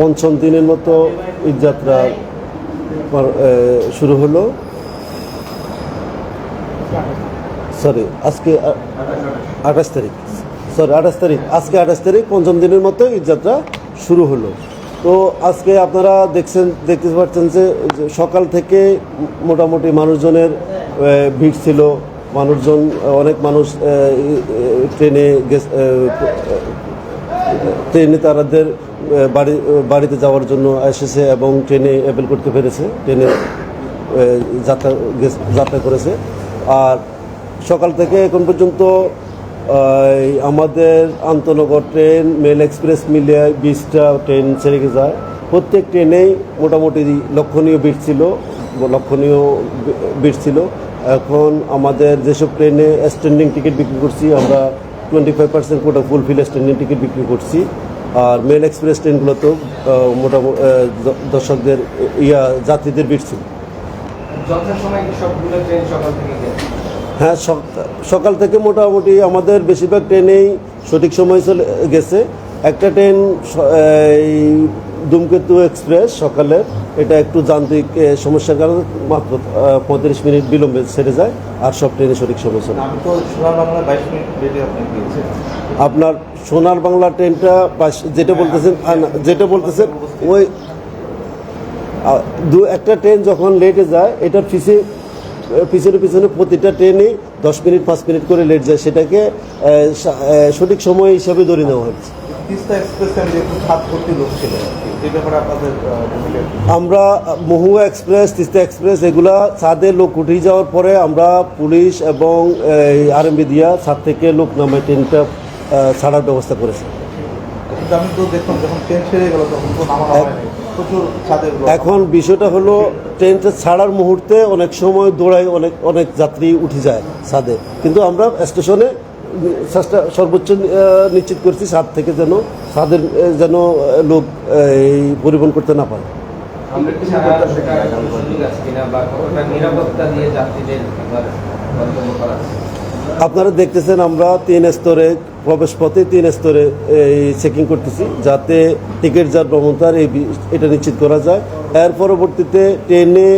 পঞ্চম দিনের মতো ঈদযাত্রা শুরু হলো। সরি আজকে আঠাশ তারিখ। সরি আঠাশ তারিখ। আজকে আঠাশ তারিখ, পঞ্চম দিনের মতো ঈদযাত্রা শুরু হলো। তো আজকে আপনারা দেখছেন, দেখতে পাচ্ছেন যে সকাল থেকে মোটামুটি মানুষজনের ভিড় ছিল। মানুষজন, অনেক মানুষ ট্রেনে ট্রেনে তারাদের বাড়ি, বাড়িতে যাওয়ার জন্য এসেছে এবং ট্রেনে অ্যাপেল করতে পেরেছে। ট্রেনে যাত্রা যাত্রা করেছে। আর সকাল থেকে এখন পর্যন্ত আমাদের আন্তনগর ট্রেন, মেল এক্সপ্রেস, মিলিয়ে, বিশটা ট্রেন ছেড়ে যায়। প্রত্যেক ট্রেনেই মোটামুটি লক্ষণীয় ভিড় ছিল, লক্ষণীয় ভিড় ছিল। এখন আমাদের যেসব ট্রেনে স্ট্যান্ডিং টিকিট বিক্রি করছি, আমরা twenty five percent quota fulfil standing ticket বিক্রি করছি। আর মেল এক্সপ্রেস ট্রেনগুলোতেও মোটামুটি দর্শকদের ইয়া যাত্রীদের ভিড় ছিল। হ্যাঁ সক- সকাল থেকে মোটামুটি আমাদের বেশিরভাগ ট্রেনেই সঠিক সময় চলে গেছে। একটা ট্রেন এই ধূমকেতু এক্সপ্রেস সকালে এটা একটু যান্ত্রিক সমস্যার কারণে মাত্র পঁয়ত্রিশ মিনিট বিলম্বে ছেড়ে যায় আর সব ট্রেনে সঠিক সময় চলে। গিয়েছেন আপনার সোনার বাংলা ট্রেনটা যেটা বলতেছেন যেটা বলতেছেন ওই দু একটা ট্রেন যখন লেটে যায় এটার পিছে পিছনে পিছনে প্রতিটা ট্রেনই দশ মিনিট পাঁচ মিনিট করে লেট যায় সেটাকে সঠিক সময় হিসাবে ধরে নেওয়া হচ্ছে তিস্তা এক্সপ্রেস আমি দেখুন সাত কোটি লোক ছিল এই ব্যাপারে আপনাদের আহ, ভূমিকা কি? আমরা মহুয়া এক্সপ্রেস তিস্তা এক্সপ্রেস এগুলা ছাদে লোক উঠে যাওয়ার পরে আমরা পুলিশ এবং আরএমবি দিয়া ছাদ থেকে লোক নামে ট্রেনটা ছাড়ার ব্যবস্থা করেছি আমি তো দেখলাম যখন ট্রেন ছেড়ে গেল তখন তো নামানো এক- হয়নি প্রচুর ছাদের লোক। এখন বিষয়টা হলো ট্রেনটা ছাড়ার মুহূর্তে অনেক সময় দৌড়ায় অনেক অনেক যাত্রী উঠে যায় ছাদে কিন্তু আমরা স্টেশনে চেষ্টা সর্বোচ্চ নিশ্চিত করছি ছাদ থেকে যেন আহ, যেন লোক এই পরিবহন করতে না পারে? আপনারা দেখতেছেন আমরা তিন স্তরে প্রবেশ পথে তিন স্তরে এই চেকিং করতেছি যাতে টিকিট যার ভ্রমণতার এই এটা নিশ্চিত করা যায় এর পরবর্তীতে ট্রেনে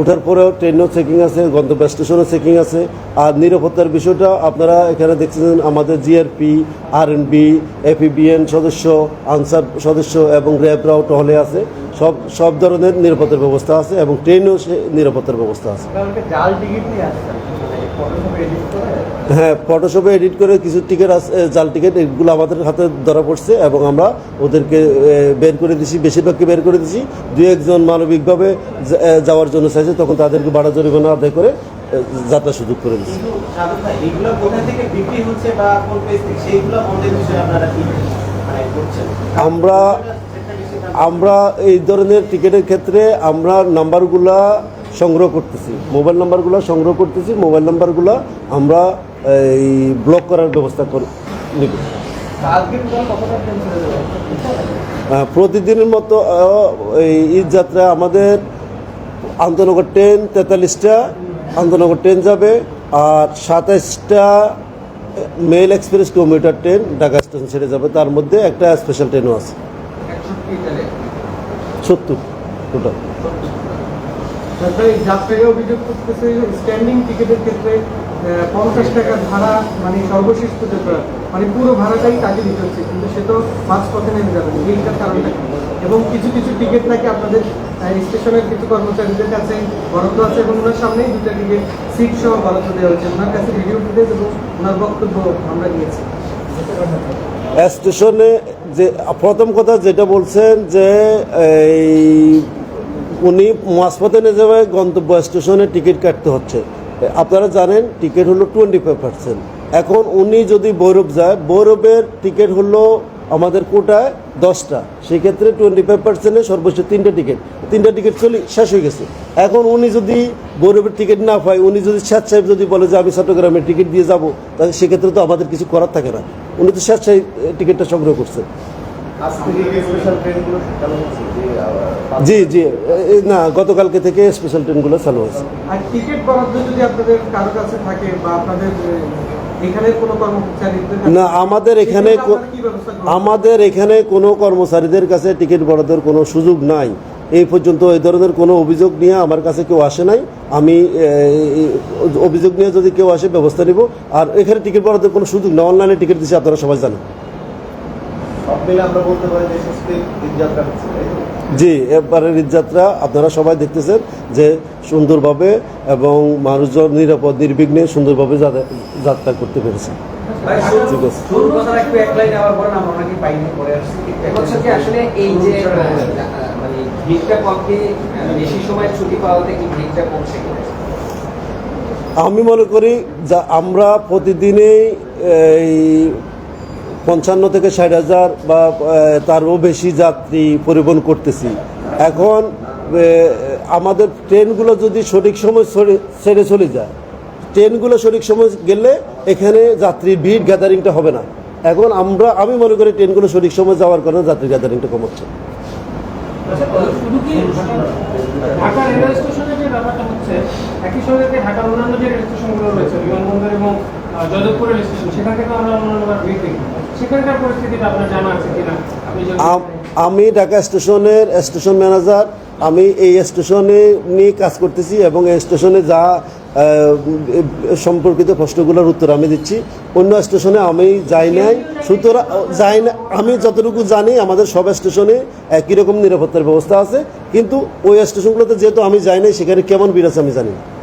ওঠার পরেও ট্রেনও চেকিং আছে, গন্তব্য স্টেশনও চেকিং আছে। আর নিরাপত্তার বিষয়টা আপনারা এখানে দেখছেন আমাদের জিআরপি আর এন বি এপিবিএন সদস্য, আনসার সদস্য এবং র্যাবরাও টহলে আছে। সব সব ধরনের নিরাপত্তার ব্যবস্থা আছে এবং ট্রেনেও সে নিরাপত্তার ব্যবস্থা আছে। হ্যাঁ ফটোশপে এডিট করে কিছু টিকিট আছে জাল টিকিট এগুলো আমাদের হাতে ধরা পড়ছে এবং আমরা ওদেরকে বের করে দিছি বেশিরভাগকে বের করে দিছি। দুই একজন মানবিকভাবে যাওয়ার জন্য চাইছে তখন তাদেরকে ভাড়া জরিমানা আদায় করে যাত্রা সুযোগ করে দিচ্ছি মানে আমরা আমরা এই ধরনের টিকিটের ক্ষেত্রে আমরা নাম্বারগুলা সংগ্রহ করতেছি। মোবাইল নাম্বারগুলো সংগ্রহ করতেছি, মোবাইল নাম্বারগুলো আমরা এই ব্লক করার ব্যবস্থা করে, নিব। প্রতিদিনের মতো এই ঈদ যাত্রা আমাদের আন্তনগর ট্রেন তেতাল্লিশটা, আন্তনগর ট্রেন যাবে আর সাতাইশটা mail express kilometre train Dhaka station ছেড়ে যাবে। তার মধ্যে একটা স্পেশাল ট্রেনও আছে। সত্তর টোটাল যাত্রীরা অভিযোগ করতেছে স্ট্যান্ডিং টিকিটের ক্ষেত্রে পঞ্চাশ টাকা ভাড়া মানে সর্বশেষ পর্যন্ত মানে পুরো ভাড়াটাই তাকে দিতে হচ্ছে কিন্তু সে তো মাঝ পথে নেমে যাবে। এইটার কারণটা এবং কিছু কিছু টিকিট নাকি আপনাদের স্টেশনের কিছু কর্মচারীদের কাছে বরাদ্দ আছে এবং ওনার সামনেই দুটা টিকিট সিট সহ বরাদ্দ দেওয়া হচ্ছে ওনার কাছে ভিডিও ফুটেজ এবং ওনার বক্তব্য আমরা নিয়েছি। স্টেশনে যে প্রথম কথা যেটা বলছেন যে এই উনি মাঝপথে নিয়ে যাবে গন্তব্য স্টেশনে টিকিট কাটতে হচ্ছে। আপনারা জানেন, টিকিট হলো টোয়েন্টি ফাইভ পার্সেন্ট এখন উনি যদি বৈরব যায়, ভৈরবের টিকিট হলো আমাদের কোটায় দশটা। সেক্ষেত্রে টোয়েন্টি ফাইভ পার্সেন্টে সর্বোচ্চ তিনটা টিকিট। তিনটা টিকিট চলে শেষ হয়ে গেছে। এখন উনি যদি ভৈরবের টিকিট না পায়, উনি যদি স্বেচ্ছায় যদি বলে যে আমি চট্টগ্রামের টিকিট দিয়ে যাব, তাহলে সেক্ষেত্রে তো আমাদের কিছু করার থাকে না। উনি তো স্বেচ্ছায় টিকিটটা সংগ্রহ করছেন। জি জি না গতকালকে থেকে স্পেশাল ট্রেনগুলো চালু হয়েছে আর টিকিট বরাদ্দ যদি আপনাদের কারও কাছে থাকে বা আপনাদের এখানে কোনো কর্মচারীদের কাছে- না আমাদের এখানে আমাদের এখানে কোনো কর্মচারীদের কাছে টিকিট বরাদ্দের কোনো সুযোগ নাই। এই পর্যন্ত এই ধরনের কোনো অভিযোগ নিয়ে আমার কাছে কেউ আসে নাই। আমি অভিযোগ নিয়ে যদি কেউ আসে ব্যবস্থা নিব। আর এখানে টিকিট বরাদ্দের কোনো সুযোগ না অনলাইনে টিকিট দিচ্ছে আপনারা সবাই জানেন। জি এবারের ঈদযাত্রা আপনারা সবাই দেখতেছেন যে সুন্দরভাবে এবং মানুষজন নিরাপদ নির্বিঘ্নে সুন্দরভাবে যাত্রা করতে পেরেছে। ঠিক আছে। মানে ভিড়টা কমকে বেশি সময় ছুটি পাওয়াতে কি ভিড়টা কমছে কিনা? আমি মনে করি যা আমরা প্রতিদিনেই এই পঞ্চান্ন থেকে ষাট হাজার বা তারও বেশি যাত্রী পরিবহন করতেছি। এখন আমাদের ট্রেনগুলো যদি সঠিক সময় ছেড়ে চলে যায় ট্রেনগুলো সঠিক সময় গেলে এখানে যাত্রীর ভিড় গ্যাদারিংটা হবে না। এখন আমরা আমি মনে করি ট্রেনগুলো সঠিক সময় যাওয়ার কারণে যাত্রী গ্যাদারিংটা কমাচ্ছে শুধু কি ঢাকা রেলওয়ে স্টেশনে যে ব্যাপারটা হচ্ছে একই সঙ্গে যে ঢাকার অন্যান্য যে স্টেশনগুলো রয়েছে বিমানবন্দর এবং আহ, স্টেশন সেখান থেকে আমরা অন্যান্য আম- ঢাকা স্টেশনের স্টেশন ম্যানেজার। আমি এই স্টেশনে নিয়ে কাজ করতেছি এবং এই স্টেশনে যা সম্পর্কিত প্রশ্নগুলোর উত্তর আমি দিচ্ছি। অন্য স্টেশনে আমি যাই নাই। সুতরাং যাই না আমি যতটুকু জানি আমাদের সব স্টেশনে একই রকম নিরাপত্তার ব্যবস্থা আছে। কিন্তু ওই স্টেশনগুলোতে যেহেতু আমি যাই নাই সেখানে কেমন বিরাজ আমি জানি না।